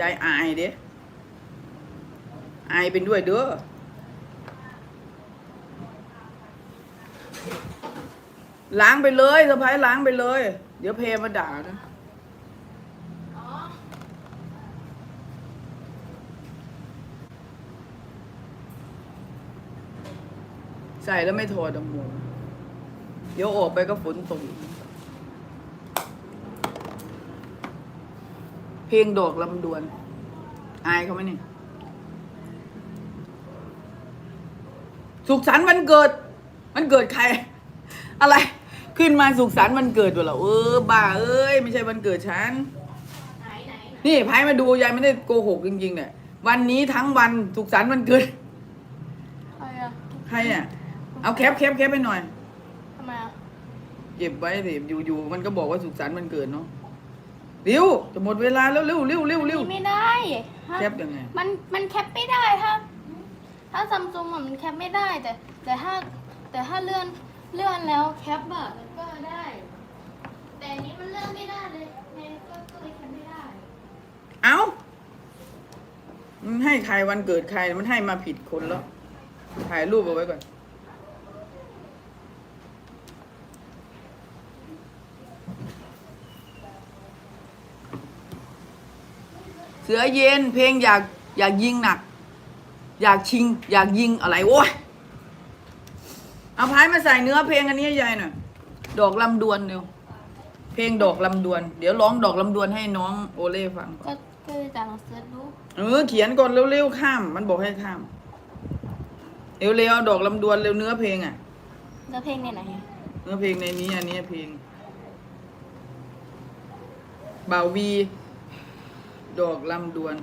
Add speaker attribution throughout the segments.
Speaker 1: ยายอายเด้อายเป็นด้วยเด้อล้างไปเลยสะพายล้างไปเลย เดี๋ยวเพมาด่านะใส่แล้วไม่ถอดดอกหมูเดี๋ยวออกไปก็ฝนตกอีก เพลงดอกลำดวน อายเขาไหมเนี่ยสุขสันต์วันเกิด มันเกิดใคร อะไร ขึ้นมาสุขสันต์วันเกิดตัวเหรอเออบ้าเอ้ย ไม่ใช่วันเกิดฉัน
Speaker 2: ไหนไหนไหน
Speaker 1: นี่ไพ่มาดูยายไม่ได้โกหกจริงๆเนี่ยวันนี้ทั้งวันสุขสันต์วันเกิด
Speaker 2: ใครอะ
Speaker 1: ใครเนี่ยเอาแคปแคปแคปไปหน่อย
Speaker 2: ทำไมอะ
Speaker 1: เก็บไว้สิอยู่ๆมันก็บอกว่าสุขสันต์วันเกิดเนาะ เร็วจะหมดเวลาแล้วเร็วเร็วเร็วเร็ว
Speaker 2: นี่ไม่ได้ฮะ
Speaker 1: แคปยังไง
Speaker 2: มันมันแคปไม่ได้ถ้าถ้าซัมซุงมันแคปไม่ได้แต่ แต่ถ้าแต่ถ้าเลื่อนเลื่อนแล้วแคปอะมันก็ได้ แต่อันนี้มันเลื่อนไม่ได้เลยไงก็ก็เลยแคปไม่ได้
Speaker 1: เอ้ามันให้ใครวันเกิดใครมันให้มาผิดคนแล้วถ่ายรูปเอาไว้ก่อน เสือเย็นเพลงอยากอยากยิงหนัก อยากชิง อยากยิงอะไรโว้ยเอาพายมาใส่เนื้อเพลงอันนี้ให้ยายหน่อยดอกลำดวนเร็วเพลงดอกลำดวน เดี๋ยวร้องดอกลำดวนให้น้องโอเล่ฟังก่อน
Speaker 2: ก็ก็จะลองเสิร์ชดู
Speaker 1: เออเขียนก่อนเร็วๆข้าม มันบอกให้ข้ามเร็วๆเอาดอกลำดวนเร็วเนื้อเพลงอะ
Speaker 2: แล้วเพลงในไหน
Speaker 1: เนื้อเพลงในนี้อันนี้เพลงบ่าววี ดอกลำดวน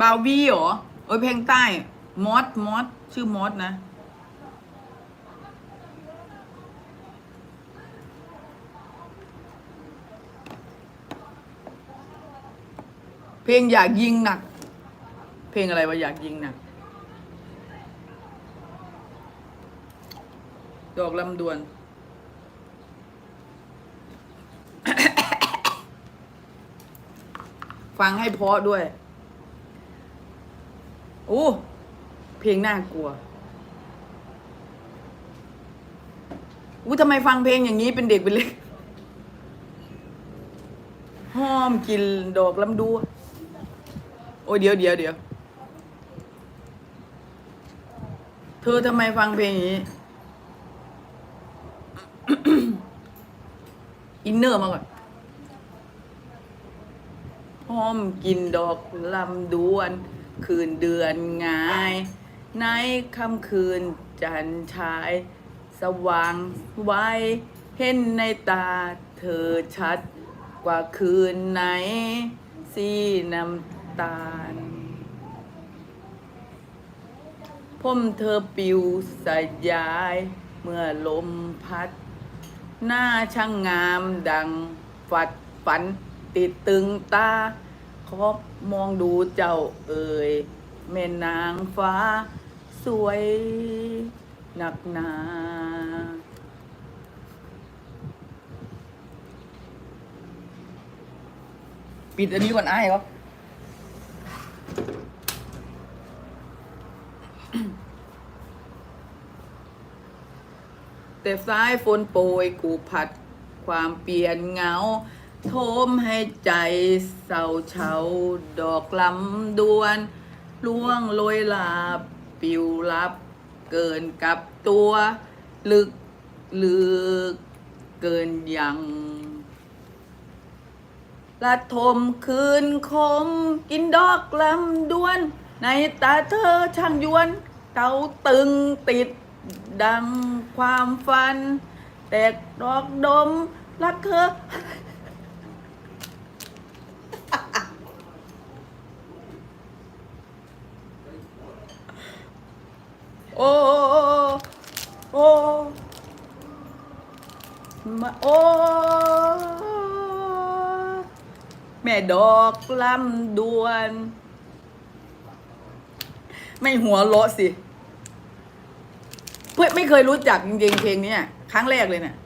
Speaker 1: บ่าววีเหรอเออเพลงใต้ มอส มอส ชื่อมอสนะ เพลงอยากยิงหนัก เพลงอะไรวะอยากยิงหนัก ดอกลำดวน ฟังให้เพาะด้วยโอ้เพลงน่ากลัวอู้ทำไมฟังเพลงอย่างนี้เป็นเด็กเป็นเล็กหอมกินดอกลำดวนโอ้ยเดี๋ยวเดี๋ยวเดี๋ยวเธอทำไมฟังเพลงอย่างนี้ อินเนอร์มาก่อน หอมกินดอกลำดวน คืนเดือนงาย ในค่ำคืนจันทราย สว่างไว้เห็นในตาเธอชัดกว่าคืนไหน สีน้ำตาลผมเธอปิวสยาย เมื่อลมพัด หน้าช่างงามดังฝัดฝันติดตึงตา ขอมองดูเจ้าเอ่ยแม่นางฟ้า สวยหนักหนาปิดอันนี้ก่อนไอ้ายครับ แต่สายฝนโปรยกูผัดความเปลี่ยนเหงา โทมให้ใจเศร้าเฉาดอกลำดวนล่วงโรยลาปิวลับ เกินกับตัว ลึกลึกเกินยังละทมคืนคม กินดอกลำดวน ในตาเธอช่างยวน เตาตึงติดดังความฝัน แตกดอกดมรักเธอ โอ้ โอ้มาโอ้แม่ดอกลำดวน ไม่หัวเราะสิ เพื่อไม่เคยรู้จักจริงๆเพลงนี้ครั้งแรกเลยเนี่ย